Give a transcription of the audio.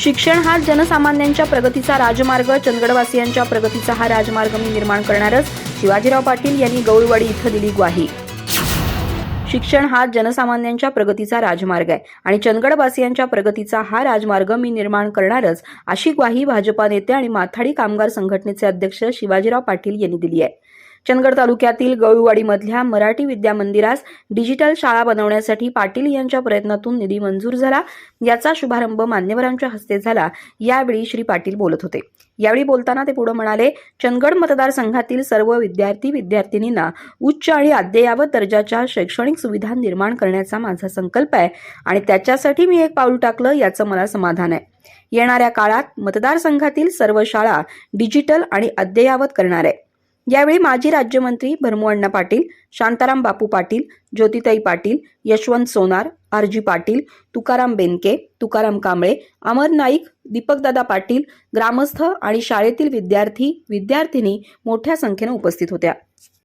शिक्षण हा जनसामान्यांच्या प्रगतीचा राजमार्ग. चंदगडवासियांच्या प्रगतीचा हा राजमार्ग मी निर्माण करणारच. शिवाजीराव पाटील यांनी गौळवाडी इथं दिली ग्वाही. शिक्षण हा जनसामान्यांच्या प्रगतीचा राजमार्ग आहे आणि चंदगडवासियांच्या प्रगतीचा हा राजमार्ग मी निर्माण करणारच अशी ग्वाही भाजपा नेते आणि माथाडी कामगार संघटनेचे अध्यक्ष शिवाजीराव पाटील यांनी दिली आहे. चंदगड तालुक्यातील गळूवाडीमधल्या मराठी विद्या मंदिरास डिजिटल शाळा बनवण्यासाठी पाटील यांच्या प्रयत्नातून निधी मंजूर झाला. याचा शुभारंभ मान्यवरांच्या हस्ते झाला. यावेळी श्री पाटील बोलत होते. यावेळी बोलताना ते पुढे म्हणाले चंदगड मतदारसंघातील सर्व विद्यार्थी विद्यार्थिनींना उच्च आणि अद्ययावत दर्जाच्या शैक्षणिक सुविधा निर्माण करण्याचा माझा संकल्प आहे आणि त्याच्यासाठी मी एक पाऊल टाकलं याचं मला समाधान आहे. येणाऱ्या काळात मतदारसंघातील सर्व शाळा डिजिटल आणि अद्ययावत करणार आहे. यावेळी माजी राज्यमंत्री भरमुअण्णा पाटील शांताराम बापू पाटील ज्योतिताई पाटील यशवंत सोनार आरजी पाटील तुकाराम बेनके तुकाराम कांबळे अमर नाईक दीपकदादा पाटील ग्रामस्थ आणि शाळेतील विद्यार्थी विद्यार्थिनी मोठ्या संख्येनं उपस्थित होत्या.